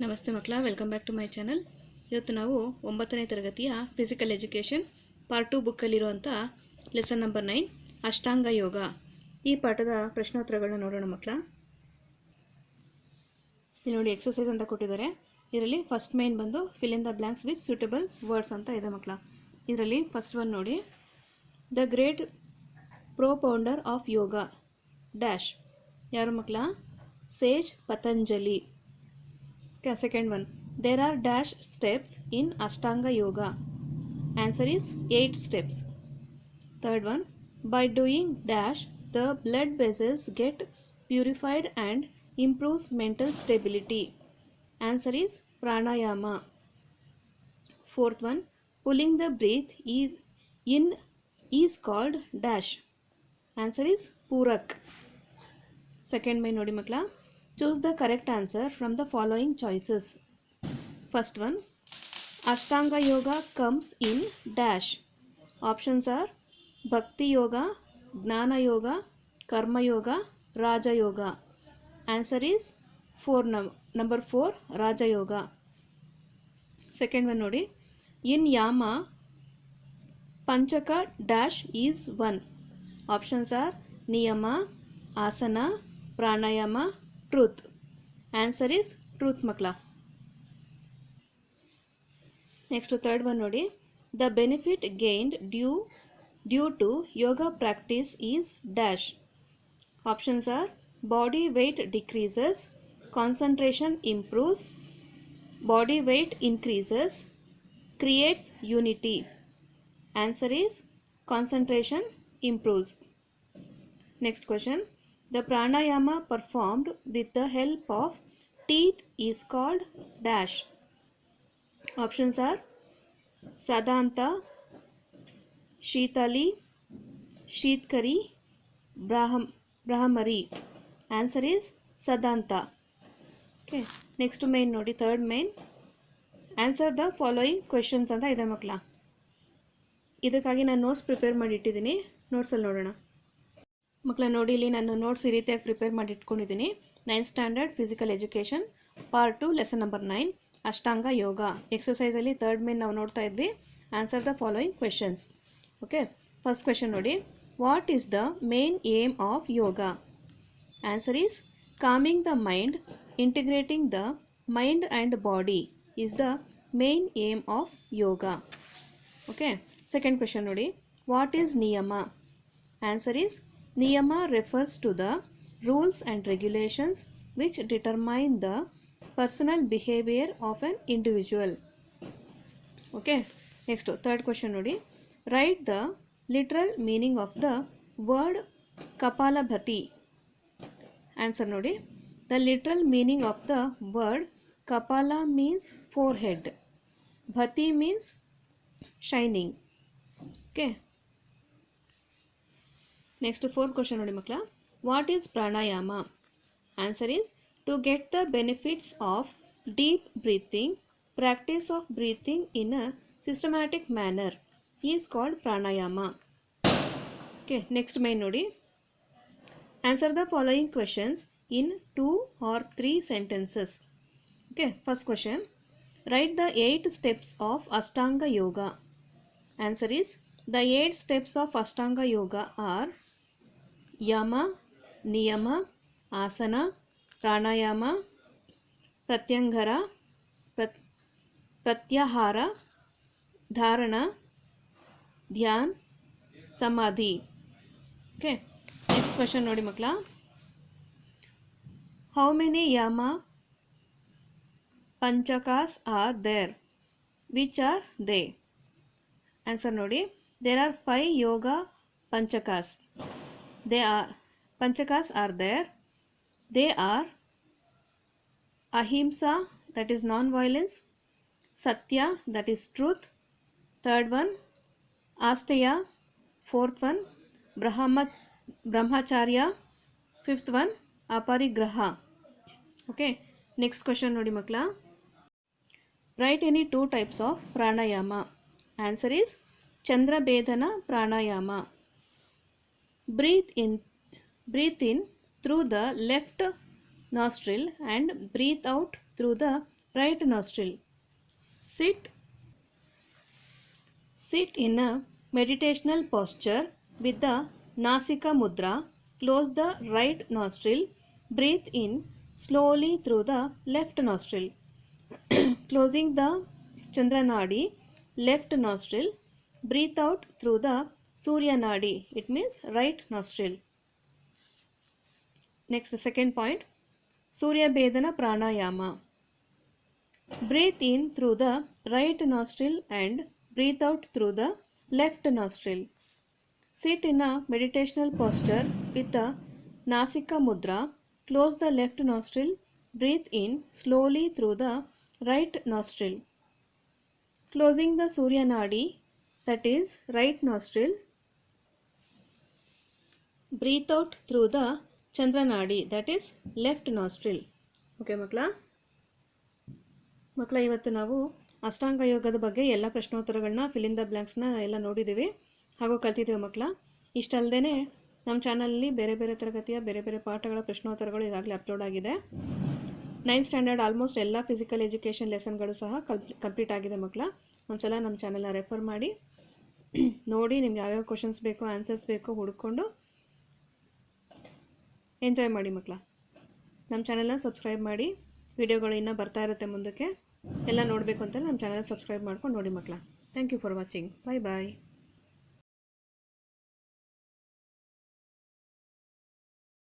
ನಮಸ್ತೆ ಮಕ್ಕಳ welcome back to my channel ಇವತ್ತು ನಾವು ಒಂಬತ್ತನೇ ತರಗತಿಯ physical education part two ಬುಕ್ಕಲ್ಲಿರುವಂಥ lesson number nine Ashtanga yoga. ಈ ಪಾಠದ ಪ್ರಶ್ನೋತ್ತರಗಳನ್ನ ನೋಡೋಣ ಮಕ್ಕಳ. ಇಲ್ಲಿ ನೋಡಿ ಎಕ್ಸಸೈಸ್ ಅಂತ ಕೊಟ್ಟಿದ್ದಾರೆ. ಇದರಲ್ಲಿ ಫಸ್ಟ್ ಮೈನ್ ಬಂದು fill in the blanks with suitable words ಅಂತ ಇದೆ ಮಕ್ಕಳ. ಇದರಲ್ಲಿ ಫಸ್ಟ್ ಒನ್ ನೋಡಿ the great propounder of yoga dash ಯಾರು ಮಕ್ಕಳ? Sage Patanjali. Second one. There are dash steps in Ashtanga Yoga. Answer is 8 steps. Third one. By doing dash, the blood vessels get purified and improves mental stability. Answer is pranayama. Fourth one. Pulling the breath in is called dash. Answer is purak. Second main ನೋಡಿ ಮಕ್ಕಳ choose the correct answer from the following choices first one Ashtanga yoga comes in dash options are bhakti yoga jnana yoga karmayoga rajayoga answer is four number number four rajayoga second one ನೋಡಿ. In yama panchaka dash is one options are niyama asana pranayama truth answer is truth ಮಕ್ಕಳ next third one ನೋಡಿ. The benefit gained due due to yoga practice is dash options are body weight decreases concentration improves body weight increases creates unity answer is concentration improves Next question. The pranayama performed with the help of teeth is called dash. Options are Sadanta, Sheetali, Sheetkari, Braham, Brahmari. Answer is Sadanta. Okay. Next main nodi, third main. Answer the following questions ಅಂತ ಇದೆ ಮಕ್ಕಳ ಇದಕ್ಕಾಗಿ ನಾನು notes prepare ittidini notes al ನೋಡೋಣ ಮಕ್ಕಳ ನೋಡಿ ಇಲ್ಲಿ ನಾನು ನೋಟ್ಸ್ ಈ ರೀತಿಯಾಗಿ ಪ್ರಿಪೇರ್ ಮಾಡಿ ಇಟ್ಕೊಂಡಿದ್ದೀನಿ. Nine standard physical education part two lesson number nine Ashtanga yoga. ಎಕ್ಸಸೈಸಲ್ಲಿ third main ನಾವು ನೋಡ್ತಾ ಇದ್ವಿ. Answer the following questions okay first question ನೋಡಿ. What is the main aim of yoga answer is calming the mind integrating the mind and body is the main aim of yoga okay second question ನೋಡಿ. What is niyama answer is Niyama refers to the rules and regulations which determine the personal behavior of an individual. Okay, next third question nodi. Write the literal meaning of the word kapala bhati. Answer nodi. The literal meaning of the word kapala means forehead. Bhati means shining. Okay. Next fourth question ನೋಡಿ ಮಕ್ಕಳ. What is pranayama answer is to get the benefits of deep breathing practice of breathing in a systematic manner is called pranayama okay next main ನೋಡಿ. Answer the following questions in two or three sentences okay first question write the eight steps of Ashtanga yoga answer is the eight steps of Ashtanga yoga are yama, niyama, asana, pranayama, ಪ್ರತ್ಯಂಗರ, ಪ್ರತ್, pratyahara, dharana, dhyan, samadhi. Okay next question ನೋಡಿ ಮಕ್ಕಳ. How many yama panchakas are there which are they answer ನೋಡಿ. There are five yoga panchakas They are panchakas are there. They are ahimsa that is non-violence, satya that is truth, third one asteya, fourth one brahma, brahmacharya, fifth one aparigraha. Okay, next question nodi makla. Write any two types of pranayama. Answer is Chandrabedana pranayama. Breathe in, breathe in through the left nostril and breathe out through the right nostril. Sit Sit in a meditational posture with the Nasika Mudra. Close the right nostril. Breathe in slowly through the left nostril. Closing the Chandranadi, left nostril. Breathe out through the Surya Nadi. It means right nostril. Next, second point Surya Bedana Pranayama. Breathe in through the right nostril and breathe out through the left nostril. Sit in a meditational posture with the Nasika Mudra. Close the left nostril. Breathe in slowly through the right nostril. Closing the Surya Nadi, that is right nostril. Breathe out through the chandranadi that is left nostril okay ಮಕ್ಕಳ? ಮಕ್ಕಳ, ಇವತ್ತು ನಾವು ಅಷ್ಟಾಂಗ ಯೋಗದ ಬಗ್ಗೆ ಎಲ್ಲ ಪ್ರಶ್ನೋತ್ತರಗಳನ್ನ ಫಿಲಿಂದ ಬ್ಲ್ಯಾಂಕ್ಸ್ನ ಎಲ್ಲ ನೋಡಿದ್ದೀವಿ ಹಾಗೂ ಕಲ್ತಿದ್ದೀವಿ ಮಕ್ಕಳ. ಇಷ್ಟಲ್ಲದೇ ನಮ್ಮ ಚಾನಲಲ್ಲಿ ಬೇರೆ ಬೇರೆ ತರಗತಿಯ, ಬೇರೆ ಬೇರೆ ಪಾಠಗಳ ಪ್ರಶ್ನೋತ್ತರಗಳು ಈಗಾಗಲೇ ಅಪ್ಲೋಡ್ ಆಗಿದೆ. ನೈನ್ತ್ ಸ್ಟ್ಯಾಂಡರ್ಡ್ ಆಲ್ಮೋಸ್ಟ್ ಎಲ್ಲ ಫಿಸಿಕಲ್ ಎಜುಕೇಷನ್ ಲೆಸನ್ಗಳು ಸಹ ಕಂಪ್ಲೀಟ್ ಆಗಿದೆ ಮಕ್ಕಳ. ಒಂದ್ಸಲ ನಮ್ಮ ಚಾನಲ್ನ ರೆಫರ್ ಮಾಡಿ. ನೋಡಿ, ನಿಮ್ಗೆ ಯಾವ್ಯಾವ ಕ್ವಶನ್ಸ್ ಬೇಕೋ ಆನ್ಸರ್ಸ್ ಬೇಕೋ ಹುಡ್ಕೊಂಡು ಎಂಜಾಯ್ ಮಾಡಿ ಮಕ್ಕಳ. ನಮ್ಮ ಚಾನಲ್ನ ಸಬ್ಸ್ಕ್ರೈಬ್ ಮಾಡಿ. ವಿಡಿಯೋಗಳು ಇನ್ನೂ ಬರ್ತಾ ಇರುತ್ತೆ ಮುಂದಕ್ಕೆ. ಎಲ್ಲ ನೋಡಬೇಕು ಅಂತ ನಮ್ಮ ಚಾನಲ್ ಸಬ್ಸ್ಕ್ರೈಬ್ ಮಾಡ್ಕೊಂಡು ನೋಡಿ ಮಕ್ಕಳ. Thank you for watching bye bye